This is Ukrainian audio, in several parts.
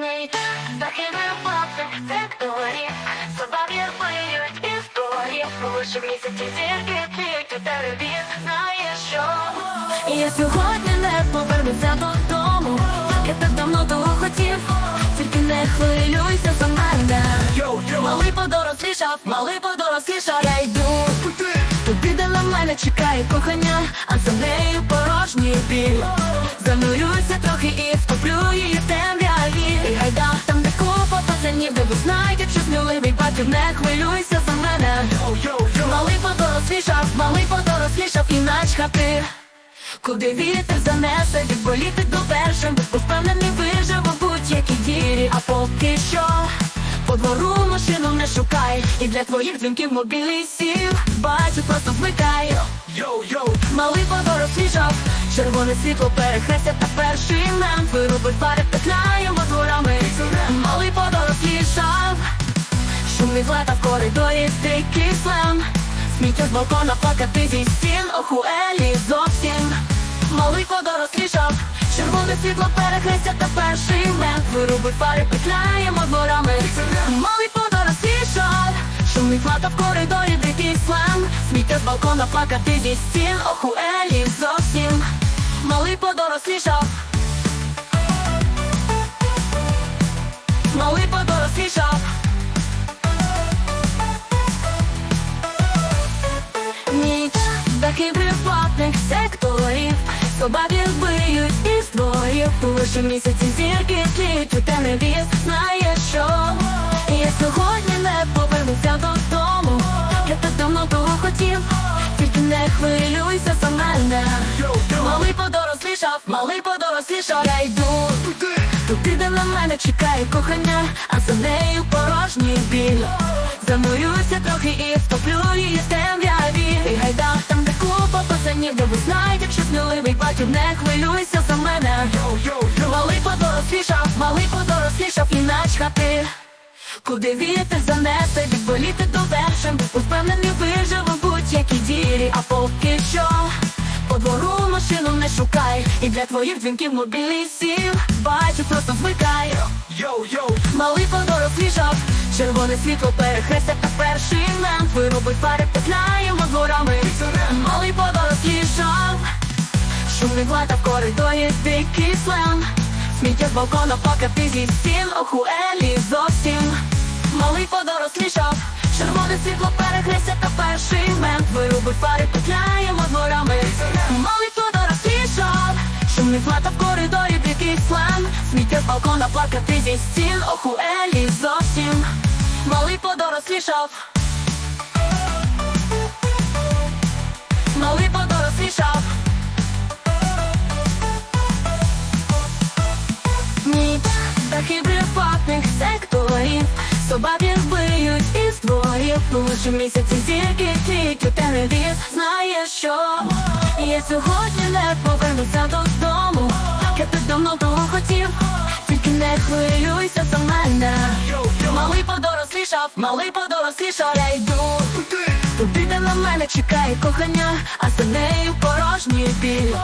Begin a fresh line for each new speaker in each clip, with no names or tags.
Ні, західний папи, секторі, собаки виють історії, лише місяці зірки тліють у телевіз, знаєш що? Я сьогодні не повернуся додому, я так давно того хотів, тільки не хвилюйся за мене. Малий подорослішав, малий подорослішав, я йду. Туди, де на мене чекає кохання, а за нею порожній біль. Занурюся трохи і втоплю її в темряві. Батьків, не хвилюйся за мене. Малий подорослішав, малий подорослішав і начхати. Куди вітер занесе, відболіти до першим, бо впевнений виживу будь-якій дірі, а поки що. По двору машину не шукай, і для твоїх дзвінків мобільний сів Бачу, просто вмикай Малий подорослішав, червоне світло перехрестя та перший мент Виробить фари, петляємо шумний лета в коридорі, дикий слем Сміття з балкона плакати зі стін, ох у Елі зовсім Малий подорослішав, червоне світло перехрестя та перший мент. Вируби фари, петляємо дворами Малий подорослішав, шумний флата в коридорі, дикий слем Сміття з балкона плакати зі стін, ох у Елі зовсім Малий подорослішав дахи приватних секторів. Собаки вбиють із дворів. Лише місяці зірки тліють у телевіз Знаєш що? Я сьогодні не повернуся додому. Я так давно того хотів Тільки не хвилюйся за мене. Малий подорослішав, малий подорослішав Я йду Туди, де на мене чекає кохання, а за нею порожній біль. Занурюся трохи і втоплю її в темряві. І гайда сміливий не хвилюйся за мене. Малий подорослішав, малий подорослішав і начхати Куди вітер занесе, відболіти до вершин? Впевнений виживу будь-якій дірі, а поки що по двору машину не шукай. І для твоїх дзвінків мобільний сів Бачу, просто звикай. Малий подорослішав Червоне світло перехрестя та перший мент Виробить фари, петляємо дворами Шумний влада в коридорі, дикий слем Сміття з балкона плакати зі стін Ох у Елі зовсім. Малий подорослішав Червоне світло перехрестя та перший мент. Виробить фари, петляємо дворами Малий подорослішав Шумний флата в коридорі, дикий слем Сміття з балкона плакати зі стін Ох у Елі зовсім. Малий подорослішав приватних секторів. Собаки вбиють із дворів Лише місяці зірки у телевіз Знаєш що? Я сьогодні не повернуся додому. Я так давно того хотів. Тільки не хвилюйся за мене. Малий подорослішав, малий подорослішав Я йду. Туди, де на мене чекає кохання, а за нею порожній біль.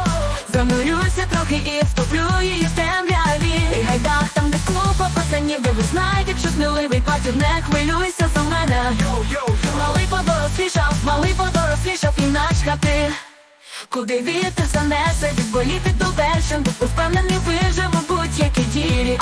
Занурюся трохи і втоплю її в темряві купа ніби ви знаєте, що сміливий патір не хвилюйся за мене. Малий подорослішав, малий подорослішав і начхати Куди вітер занесе, відболіти до вершин, впевнений виживу будь-які дірі,